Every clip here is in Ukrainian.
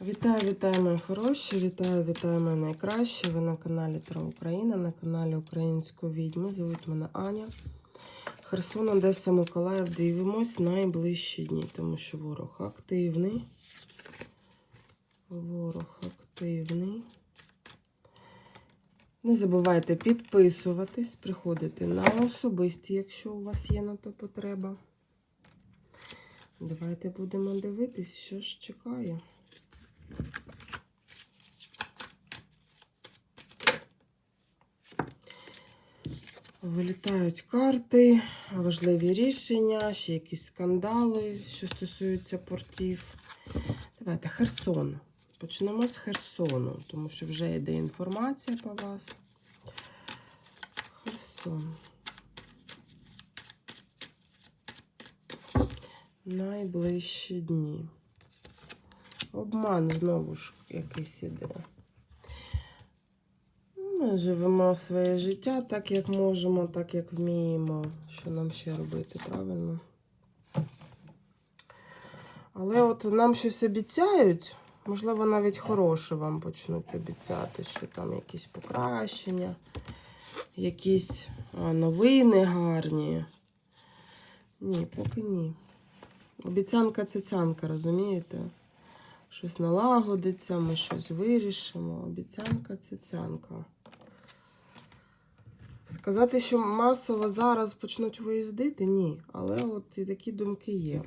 Вітаю, вітаю, мої хороші! Вітаю, вітаю, мої найкращі! Ви на каналі Тра Україна, на каналі Української відьми. Звуть мене Аня. Херсон, Одеса, Миколаїв. Дивимось найближчі дні, тому що ворог активний. Ворог активний. Не забувайте підписуватись, приходити на особисті, якщо у вас є на то потреба. Давайте будемо дивитись, що ж чекає. Вилітають карти, важливі рішення, ще якісь скандали, що стосуються портів. Давайте Херсон. Почнемо з Херсону, тому що вже йде інформація по вас. Херсон. Найближчі дні. Обман знову ж якийсь іде. Ми живемо своє життя так, як можемо, так, як вміємо. Що нам ще робити, правильно? Але от нам щось обіцяють, можливо, навіть хороше вам почнуть обіцяти, що там якісь покращення, якісь новини гарні. Ні, поки ні. Обіцянка цяцянка, розумієте? Щось налагодиться, ми щось вирішимо. Обіцянка цяцянка. Сказати, що масово зараз почнуть виїздити, ні. Але от і такі думки є.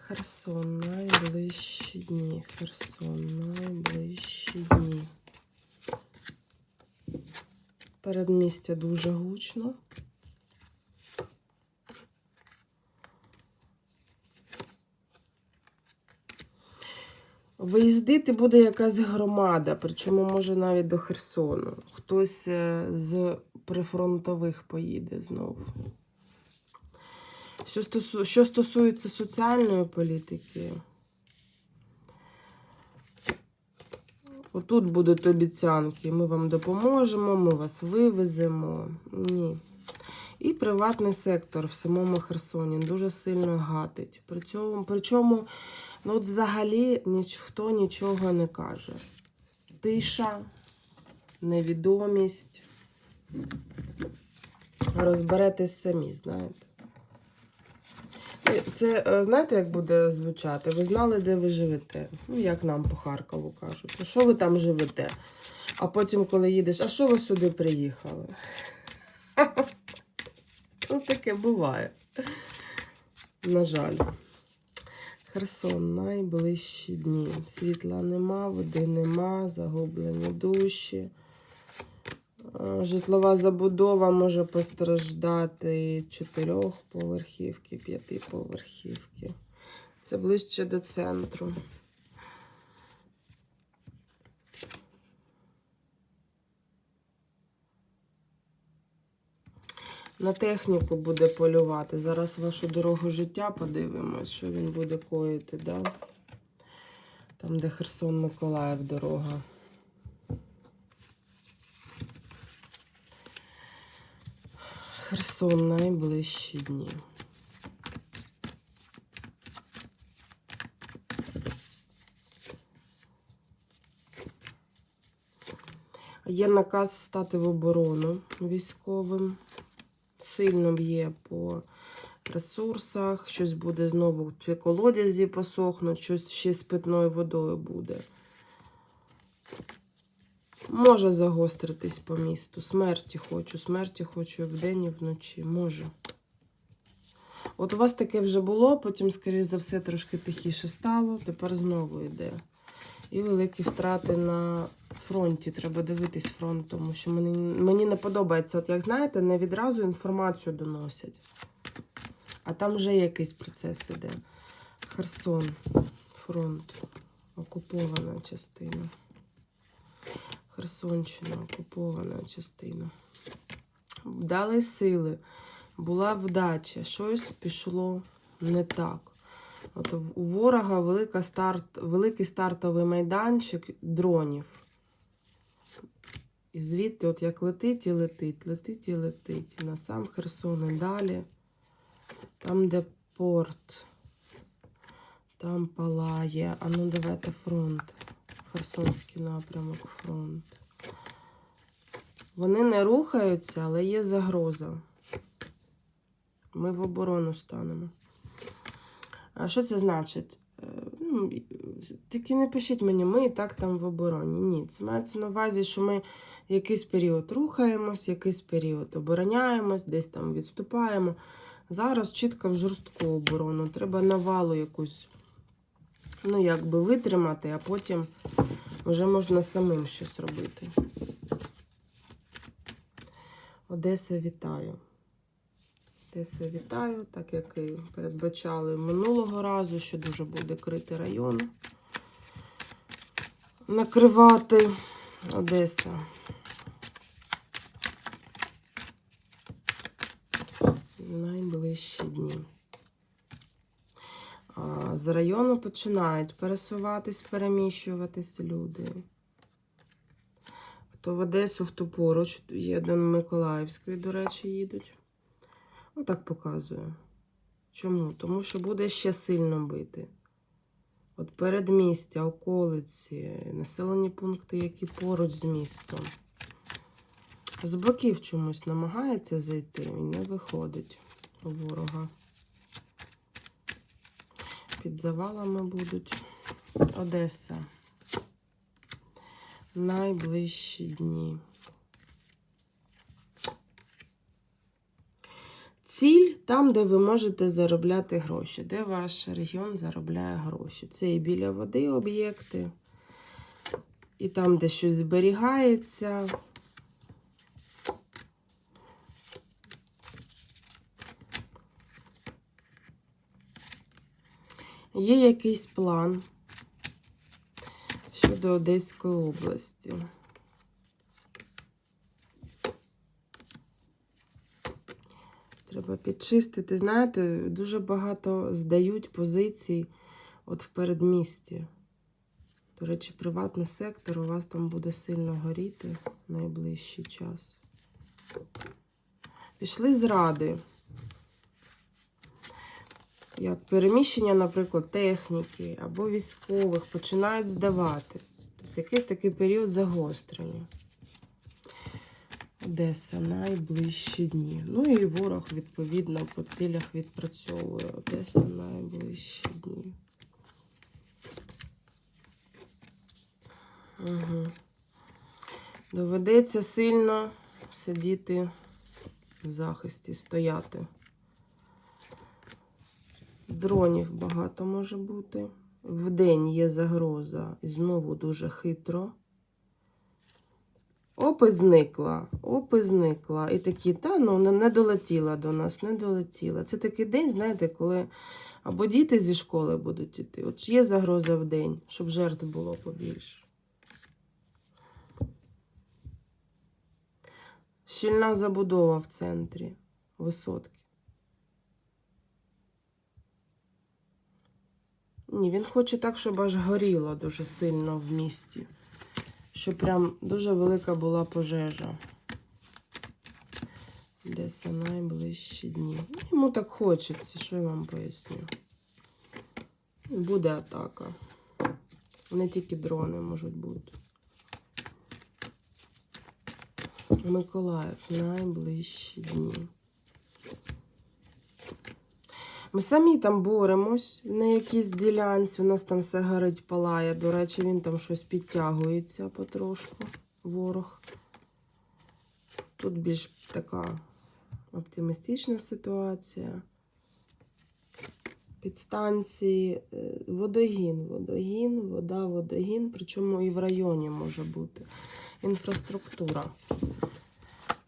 Херсон, найближчі дні. Херсон, найближчі дні. Передмістя дуже гучно. Виїздити буде якась громада, причому може навіть до Херсону. Хтось е, з прифронтових поїде знову. Що, стосу... Що стосується соціальної політики, отут будуть обіцянки. Ми вам допоможемо, ми вас вивеземо. Ні. І приватний сектор в самому Херсоні дуже сильно гатить. При цьому, причому Ну, от взагалі ніхто нічого не каже. Тиша, невідомість. Розберетесь самі, знаєте. Це, е, знаєте, як буде звучати? Ви знали, де ви живете. Ну, як нам по Харкову кажуть. А що ви там живете? А потім, коли їдеш, а що ви сюди приїхали? Ну, таке буває. На жаль. Херсон, найближчі дні. Світла нема, води нема, загублені душі. Е, Житлова забудова може постраждати чотирьохповерхівки, п'ятиповерхівки. Це ближче до центру. На техніку буде полювати. Зараз вашу дорогу життя подивимось, що він буде коїти, да? Там, де Херсон Миколаїв дорога. Херсон найближчі дні. Є наказ стати в оборону військовим сильно б'є по ресурсах, щось буде знову, чи колодязі посохнуть, щось ще з питною водою буде. Може загостритись по місту. Смерті хочу, смерті хочу вдень і вночі. Може. От у вас таке вже було, потім, скоріш за все, трошки тихіше стало, тепер знову йде. І великі втрати на фронті. Треба дивитись фронт, тому що мені, мені не подобається. От як знаєте, не відразу інформацію доносять. А там вже якийсь процес іде. Херсон, фронт, окупована частина. Херсонщина, окупована частина. Дали сили, була вдача, щось пішло не так. От у ворога велика старт, великий стартовий майданчик дронів. І звідти, от як летить і летить, летить і летить. На сам Херсон і далі. Там, де порт. Там палає. А ну давайте фронт. Херсонський напрямок, фронт. Вони не рухаються, але є загроза. Ми в оборону станемо. А що це значить? Е, ну, Тільки не пишіть мені, ми і так там в обороні. Ні, це мається на увазі, що ми якийсь період рухаємось, якийсь період обороняємось, десь там відступаємо. Зараз чітко в жорстку оборону. Треба навалу якусь, ну, якби витримати, а потім вже можна самим щось робити. Одеса, вітаю. Одеса, вітаю, так як і передбачали минулого разу, що дуже буде крити район. Накривати Одеса. Найближчі дні. З району починають пересуватись, переміщуватись люди. Хто в Одесу, хто поруч, є до Миколаївської, до речі, їдуть. Отак показую. Чому? Тому що буде ще сильно бити. От передмістя, околиці, населені пункти, які поруч з містом. З боків чомусь намагається зайти і не виходить у ворога. Під завалами будуть Одеса. Найближчі дні. Ціль там, де ви можете заробляти гроші, де ваш регіон заробляє гроші. Це і біля води об'єкти, і там, де щось зберігається. Є якийсь план щодо Одеської області. Треба підчистити. Знаєте, дуже багато здають позицій от в передмісті. До речі, приватний сектор у вас там буде сильно горіти в найближчий час. Пішли зради. Як переміщення, наприклад, техніки або військових починають здавати. Тобто якийсь такий період загострення. Одеса найближчі дні. Ну і ворог, відповідно, по цілях відпрацьовує. Одеса найближчі дні. Угу. Доведеться сильно сидіти в захисті, стояти. Дронів багато може бути. Вдень є загроза і знову дуже хитро. Оп, і зникла, оп, і зникла. І такі, та ну не, долетіла до нас, не долетіла. Це такий день, знаєте, коли або діти зі школи будуть іти. От є загроза в день, щоб жертв було побільше. Щільна забудова в центрі, висотки. Ні, він хоче так, щоб аж горіло дуже сильно в місті. Щоб прям дуже велика була пожежа. Десь найближчі дні. Йому так хочеться, що я вам поясню. Буде атака. Не тільки дрони можуть бути. Миколаїв, найближчі дні. Ми самі там боремось на якійсь ділянці. У нас там все горить, палає. До речі, він там щось підтягується потрошку, ворог. Тут більш така оптимістична ситуація. Підстанції, е, водогін, водогін, вода, водогін, причому і в районі може бути. Інфраструктура.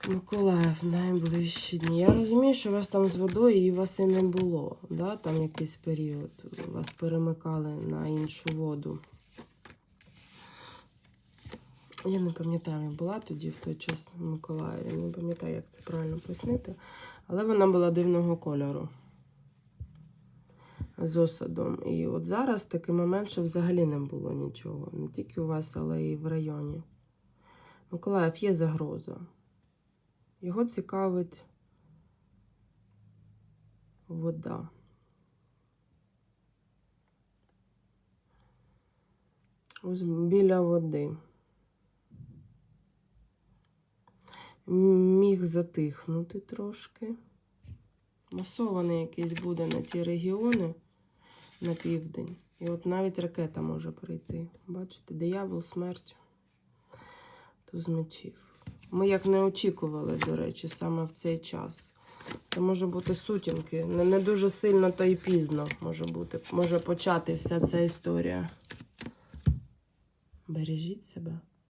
Миколаїв, найближчі дні. Я розумію, що у вас там з водою і вас і не було. Да? Там якийсь період. Вас перемикали на іншу воду. Я не пам'ятаю, я була тоді в той час в Миколаєві. Я не пам'ятаю, як це правильно пояснити. Але вона була дивного кольору. З осадом. І от зараз такий момент, що взагалі не було нічого. Не тільки у вас, але і в районі. Миколаїв є загроза. Його цікавить вода. Ось біля води. Міг затихнути трошки. Масований якийсь буде на ті регіони на південь. І от навіть ракета може прийти. Бачите, диявол, смерть. Туз мечів. Ми як не очікували, до речі, саме в цей час. Це може бути сутінки. Не, не дуже сильно та й пізно може бути. Може почати вся ця історія. Бережіть себе.